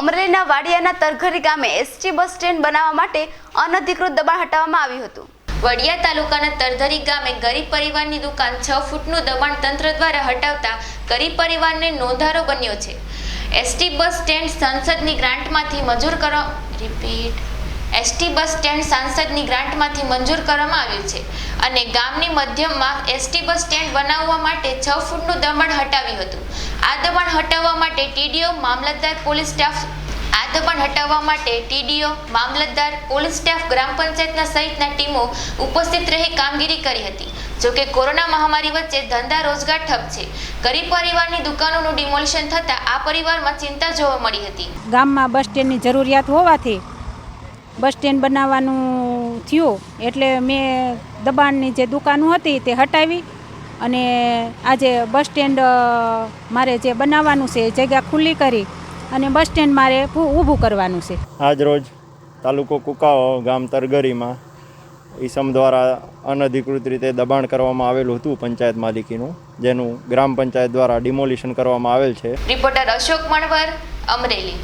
અમરેલીના વાડિયાના તરઘરી ગામે ST bus stand બનાવવા માટે અનધિકૃત દબાણ હટાવવામાં આવ્યું હતું. વડિયા તાલુકાના તરધરી ગામે ગરીબ પરિવારની દુકાન છ ફૂટનું દબાણ તંત્ર દ્વારા હટાવતા ગરીબ પરિવારને નોંધારો બન્યો છે. એસટી બસ સ્ટેન્ડ સંસદની ગ્રાન્ટમાંથી મંજૂર કરવા રિપીટ એસટી બસ સ્ટેન્ડ સાંસદની ગ્રાન્ટમાંથી મંજૂર કરવામાં આવ્યું છે અને ગામની મધ્યમાં એસટી બસ સ્ટેન્ડ બનાવવા માટે છ ફૂટનું દબાણ હટાવ્યું હતું. આ દબાણ હટાવવા માટે ટીડીઓ, મામલતદાર, પોલીસ સ્ટાફ આ દબાણ હટાવવા માટે ટીડીઓ, મામલતદાર, પોલીસ સ્ટાફ, ગ્રામ પંચાયતના સહિતના ટીમો ઉપસ્થિત રહી કામગીરી કરી હતી. જોકે કોરોના મહામારી વચ્ચે ધંધા રોજગાર ઠપ છે. ગરીબ પરિવારની દુકાનોનું ડિમોલિશન થતાં આ પરિવારમાં ચિંતા જોવા મળી હતી. ગામમાં બસ સ્ટેન્ડની જરૂરિયાત હોવાથી બસ સ્ટેન્ડ બનાવવાનું થયું એટલે મેં દબાણની જે દુકાનો હતી તે હટાવી અને આજે બસ સ્ટેન્ડ મારે જે બનાવવાનું છે એ જગ્યા ખુલ્લી કરી અને બસ સ્ટેન્ડ મારે ઊભું કરવાનું છે. આજરોજ તાલુકો કુકાઓ ગામ તરગરીમાં ઈસમ દ્વારા અનધિકૃત રીતે દબાણ કરવામાં આવેલું હતું પંચાયત માલિકીનું જેનું ગ્રામ પંચાયત દ્વારા ડિમોલિશન કરવામાં આવેલ છે. રિપોર્ટર અશોક મણવર અમરેલી.